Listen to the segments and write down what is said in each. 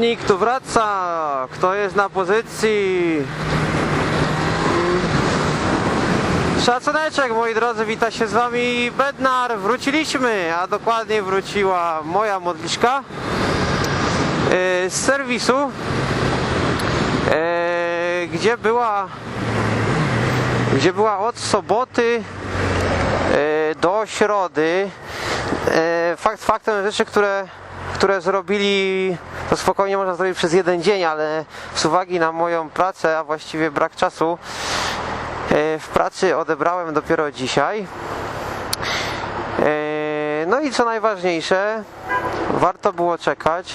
Przewodnik tu wraca. Kto jest na pozycji? Szacuneczek moi drodzy, wita się z wami Bednar. Wróciliśmy, a dokładnie wróciła moja modliszka e, z serwisu, e, gdzie była gdzie była od soboty e, do środy. Fakt faktem rzeczy, które, które zrobili, to spokojnie można zrobić przez jeden dzień, ale z uwagi na moją pracę, a właściwie brak czasu, e, w pracy odebrałem dopiero dzisiaj. E, No i co najważniejsze, warto było czekać.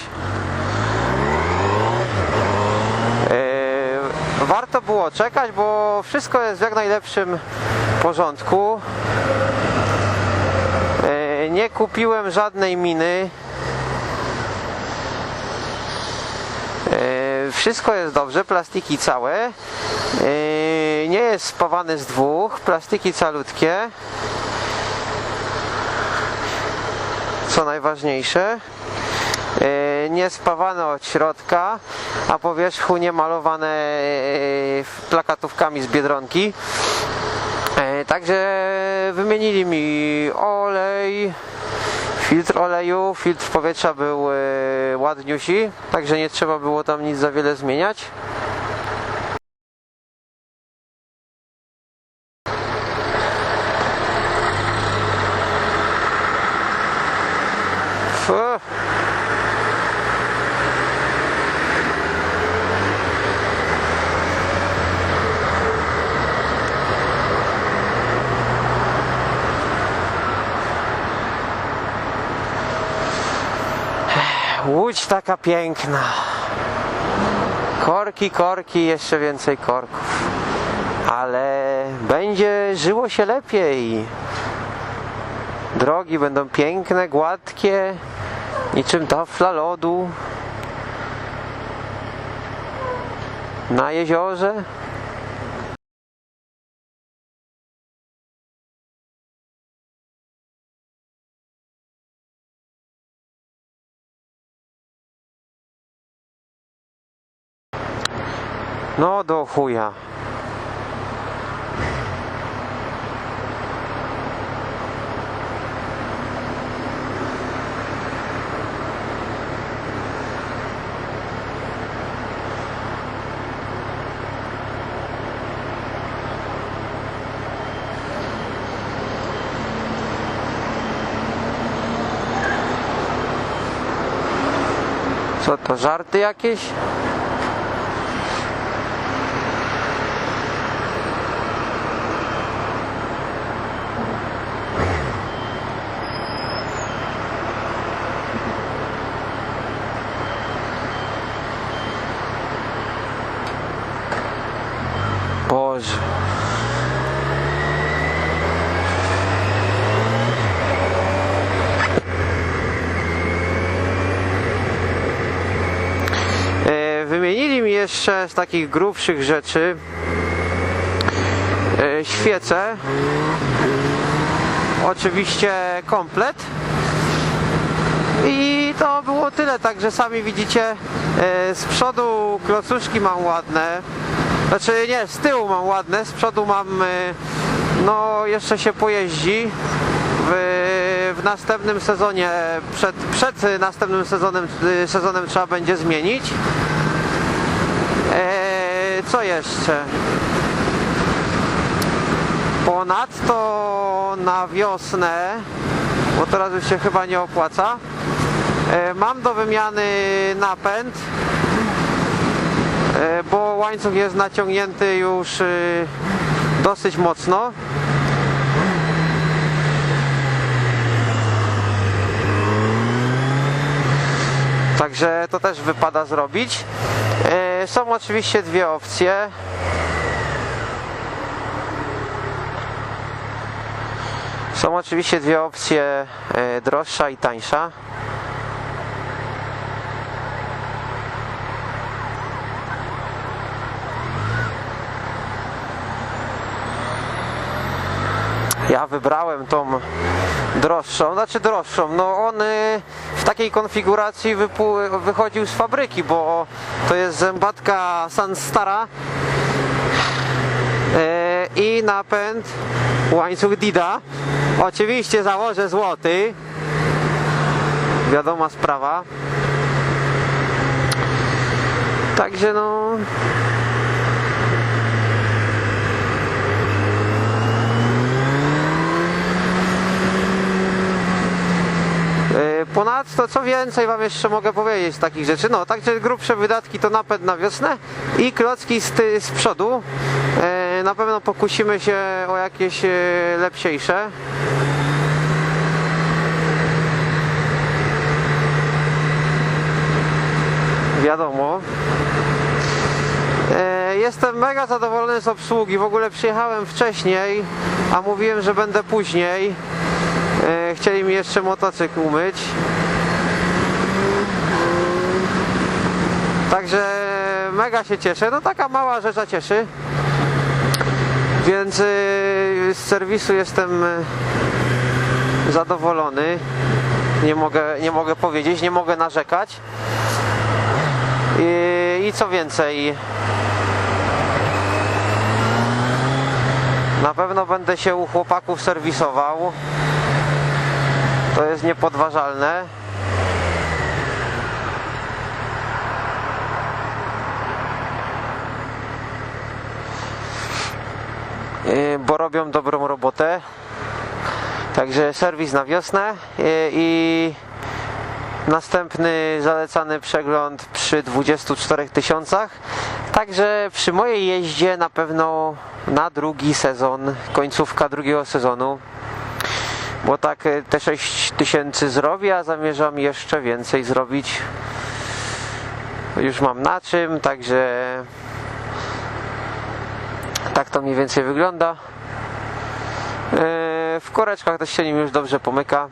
E, Warto było czekać, bo wszystko jest w jak najlepszym porządku. Nie kupiłem żadnej miny. Wszystko jest dobrze, plastiki całe. E, Nie jest spawany z dwóch, plastiki calutkie. Co najważniejsze. E, Nie spawane od środka, a po wierzchu nie malowane e, plakatówkami z biedronki. Także wymienili mi olej, filtr oleju, filtr powietrza był e, ładniusi, także nie trzeba było tam nic za wiele zmieniać. Łódź taka piękna. Korki, korki, jeszcze więcej korków. Ale będzie żyło się lepiej. Drogi będą piękne, gładkie, niczym tafla lodu. Na jeziorze. No do chuja. Co to, żarty jakieś? Boże. E, Wymienili mi jeszcze z takich grubszych rzeczy e, świece. Oczywiście komplet. I to było tyle, także sami widzicie e, z przodu klocuszki mam ładne. Znaczy nie, z tyłu mam ładne, z przodu mam e, no jeszcze się pojeździ. W, w następnym sezonie, przed, przed następnym sezonem, sezonem trzeba będzie zmienić. Co jeszcze? Ponadto na wiosnę, bo teraz już się chyba nie opłaca, e, mam do wymiany napęd, e, bo łańcuch jest naciągnięty już e, dosyć mocno. Także to też wypada zrobić. Są oczywiście dwie opcje. Są oczywiście dwie opcje, e, droższa i tańsza. Ja wybrałem tą droższą, znaczy droższą, no on y, w takiej konfiguracji wychodził z fabryki, bo to jest zębatka Sunstara y, i napęd łańcuch Dida. Oczywiście założę złoty, wiadoma sprawa. Także no. Ponadto, co więcej Wam jeszcze mogę powiedzieć z takich rzeczy? No, także grubsze wydatki to napęd na wiosnę i klocki z, z przodu. Yy, Na pewno pokusimy się o jakieś yy, lepsiejsze. Wiadomo. E, Jestem mega zadowolony z obsługi. W ogóle przyjechałem wcześniej, a mówiłem, że będę później. Chcieli mi jeszcze motocykl umyć. Także mega się cieszę. No taka mała rzecz a cieszy. Więc e, z serwisu jestem e, zadowolony. Nie mogę, nie mogę powiedzieć, nie mogę narzekać. I, I co więcej, na pewno będę się u chłopaków serwisował. To jest niepodważalne. Bo robią dobrą robotę. Także serwis na wiosnę i Następny zalecany przegląd przy 24 tysiącach. Także przy mojej jeździe na pewno na drugi sezon, końcówka drugiego sezonu. Bo tak e, te 6 tysięcy zrobię, a zamierzam jeszcze więcej zrobić. Już mam na czym, także tak to mniej więcej wygląda. E, W koreczkach też się nim już dobrze pomyka.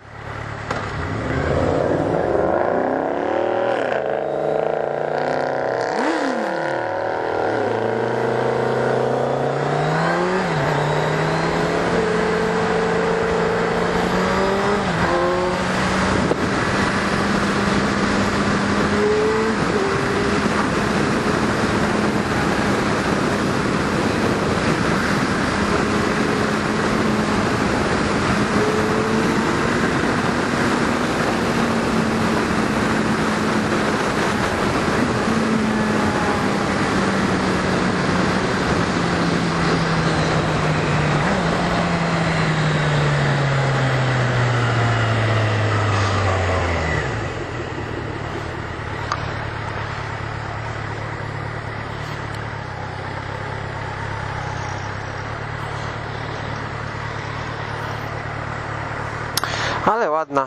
Ale ładna.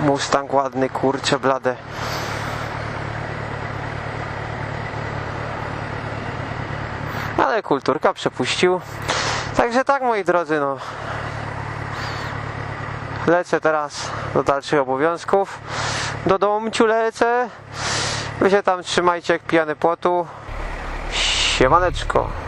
Mustang ładny, kurcze blade. Ale kulturka przepuścił. Także tak moi drodzy, no. Lecę teraz do dalszych obowiązków. Do domciu lecę. Wy się tam trzymajcie jak pijany płotu. Siemaneczko.